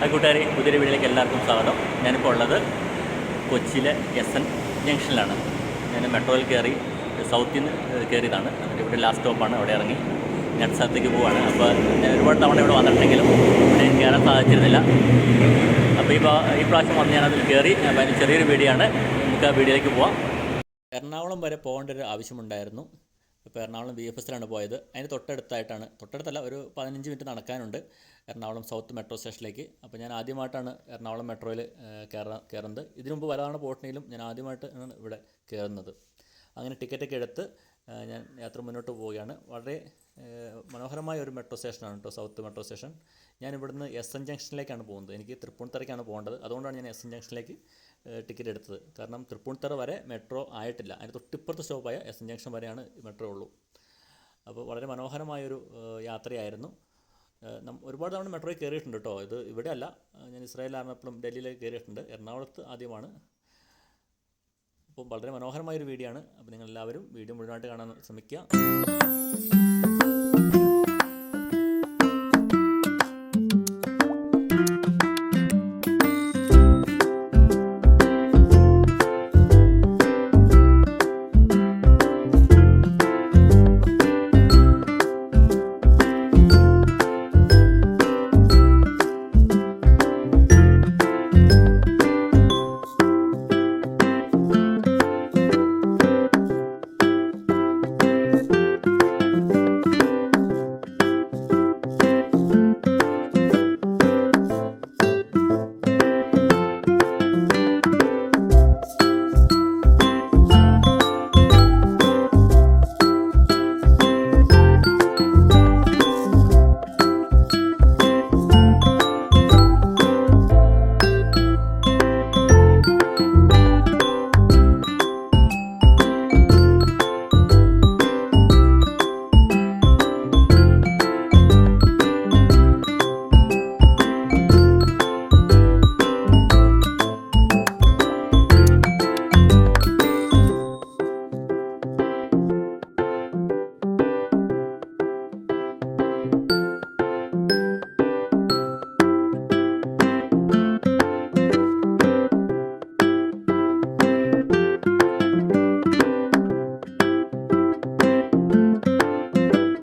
Hi കൂട്ടുകാരെ പുതിയ വീട്ടിലേക്ക് എല്ലാവർക്കും സ്വാഗതം. ഞാനിപ്പോൾ ഉള്ളത് കൊച്ചിയിലെ എസ് എൻ ജംഗ്ഷനിലാണ്. ഞാൻ മെട്രോയിൽ കയറി സൗത്തിൽ നിന്ന് കയറിയതാണ്. എന്നിട്ട് ഇവിടെ ലാസ്റ്റ് സ്റ്റോപ്പാണ് അവിടെ ഇറങ്ങി. ഞാൻ സ്ഥലത്തേക്ക് പോവാണ്. അപ്പോൾ ഞാൻ ഒരുപാട് തവണ ഇവിടെ വന്നിട്ടുണ്ടെങ്കിലും ഇവിടെ കയറാൻ സാധിച്ചിരുന്നില്ല. അപ്പോൾ ഈ ഈ പ്രാവശ്യം വന്ന് ഞാനതിൽ കയറി അപ്പോൾ അതിന് ചെറിയൊരു വീഡിയോ ആണ് നമുക്ക് ആ വീഡിയോയിലേക്ക് പോവാം. എറണാകുളം വരെ പോകേണ്ട ഒരു ആവശ്യമുണ്ടായിരുന്നു. ഇപ്പോൾ എറണാകുളം ബി എഫ് എസിലാണ് പോയത്. അതിന് തൊട്ടടുത്തായിട്ടാണ് തൊട്ടടുത്തല്ല ഒരു പതിനഞ്ച് മിനിറ്റ് നടക്കാനുണ്ട് എറണാകുളം സൗത്ത് മെട്രോ സ്റ്റേഷനിലേക്ക്. അപ്പോൾ ഞാൻ ആദ്യമായിട്ടാണ് എറണാകുളം മെട്രോയിൽ കയറാ കയറുന്നത് ഇതിനു മുമ്പ് പലതവണ പോയിട്ടുണ്ടെങ്കിലും ഞാൻ ആദ്യമായിട്ട് ആണ് ഇവിടെ കയറുന്നത് അങ്ങനെ ടിക്കറ്റൊക്കെ എടുത്ത് ഞാൻ യാത്ര മുന്നോട്ട് പോവുകയാണ്. വളരെ മനോഹരമായ ഒരു മെട്രോ സ്റ്റേഷനാണ് കേട്ടോ സൗത്ത് മെട്രോ സ്റ്റേഷൻ ഞാൻ ഇവിടുന്ന് എസ് എൻ ജംഗ്ഷനിലേക്കാണ് പോകുന്നത്. എനിക്ക് തൃപ്പൂണിത്തറയ്ക്കാണ് പോകേണ്ടത്. അതുകൊണ്ടാണ് ഞാൻ എസ് എൻ ജംഗ്ഷനിലേക്ക് ടിക്കറ്റ് എടുത്തത്. കാരണം തൃപ്പൂണിത്തറ വരെ മെട്രോ ആയിട്ടില്ല. അതിന് തൊട്ടിപ്പുറത്തെ സ്റ്റോപ്പായ എസ് എൻ ജംഗ്ഷൻ വരെയാണ് മെട്രോ ഉള്ളൂ. അപ്പോൾ വളരെ മനോഹരമായൊരു യാത്രയായിരുന്നു. ഒരുപാട് തവണ മെട്രോയിൽ കയറിയിട്ടുണ്ട് കേട്ടോ. ഇത് ഇവിടെ അല്ല. ഞാൻ ഇസ്രായേലായിരുന്നപ്പോഴും ഡൽഹിയിലേക്ക് കയറിയിട്ടുണ്ട് എറണാകുളത്ത് ആദ്യമാണ്. അപ്പോൾ വളരെ മനോഹരമായൊരു വീഡിയോ ആണ്. അപ്പോൾ നിങ്ങൾ എല്ലാവരും വീഡിയോ മുഴുവനായിട്ട് കാണാൻ ശ്രമിക്കുക.